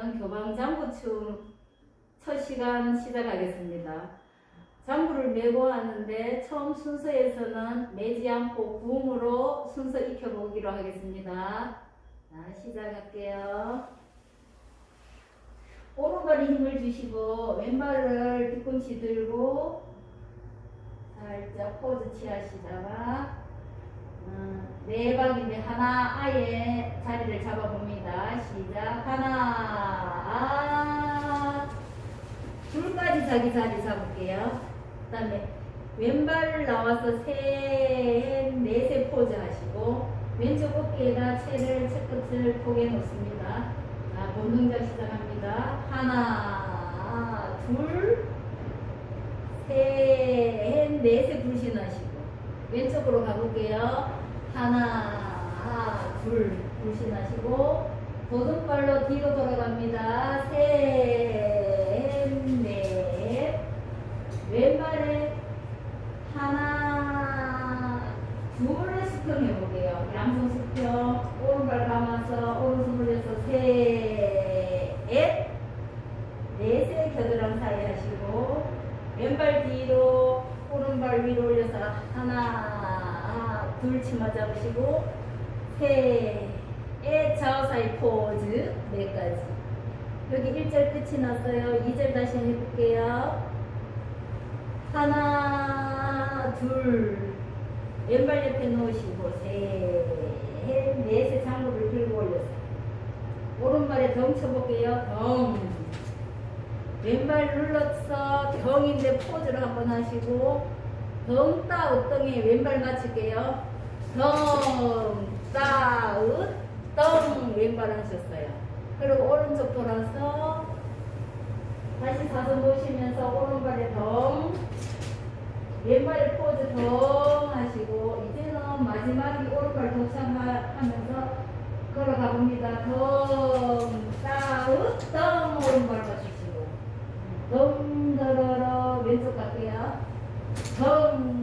이번에는 교방 장구춤 첫 시간 시작하겠습니다. 장구를 메고 하는데 처음 순서에서는 매지 않고 구음으로 순서 익혀보기로 하겠습니다. 자, 시작할게요. 오른발에 힘을 주시고 왼발을 뒤꿈치 들고 살짝 포즈 취하시다가 음, 네 박인데 하나 아예 자리를 잡아봅니다. 시작 하나 아 둘까지 자기 자리 잡을게요. 그 다음에 왼발 나와서 셋 넷의 포즈 하시고 왼쪽 어깨에다 채를 채끝을 포개 놓습니다. 자 본동작 시작합니다. 하나 둘 셋, 넷에 불신하시고 왼쪽으로 가볼게요. 하나, 둘, 불신하시고 도둑발로 뒤로 돌아갑니다. 셋, 넷, 왼발에 하나, 둘을 수평 해볼게요. 양손 수평, 오른발 감아서 오른손 올려서 셋, 넷의 겨드랑 사이 하시고 왼발 뒤로 오른발 위로 올려서 하나 둘 치마 잡으시고 셋의 좌우 사이 포즈 네까지. 여기 1절 끝이 났어요. 2절 다시 해볼게요. 하나 둘. 왼발 옆에 놓으시고 셋 넷의 장구를 들고 올려서 오른발에 덩 쳐볼게요. 덩 왼발 눌러서 덩인데 포즈를 한번 하시고 덩 따웃 덩에 왼발 맞출게요. 덩 따웃 덩 왼발 하셨어요. 그리고 오른쪽 돌아서 다시 사선 보시면서 오른발에 덩 왼발에 포즈 덩 하시고 이제는 마지막이 오른발 도착하면서 걸어가 봅니다. 덩 따웃 덩 왼쪽 갈게요. 정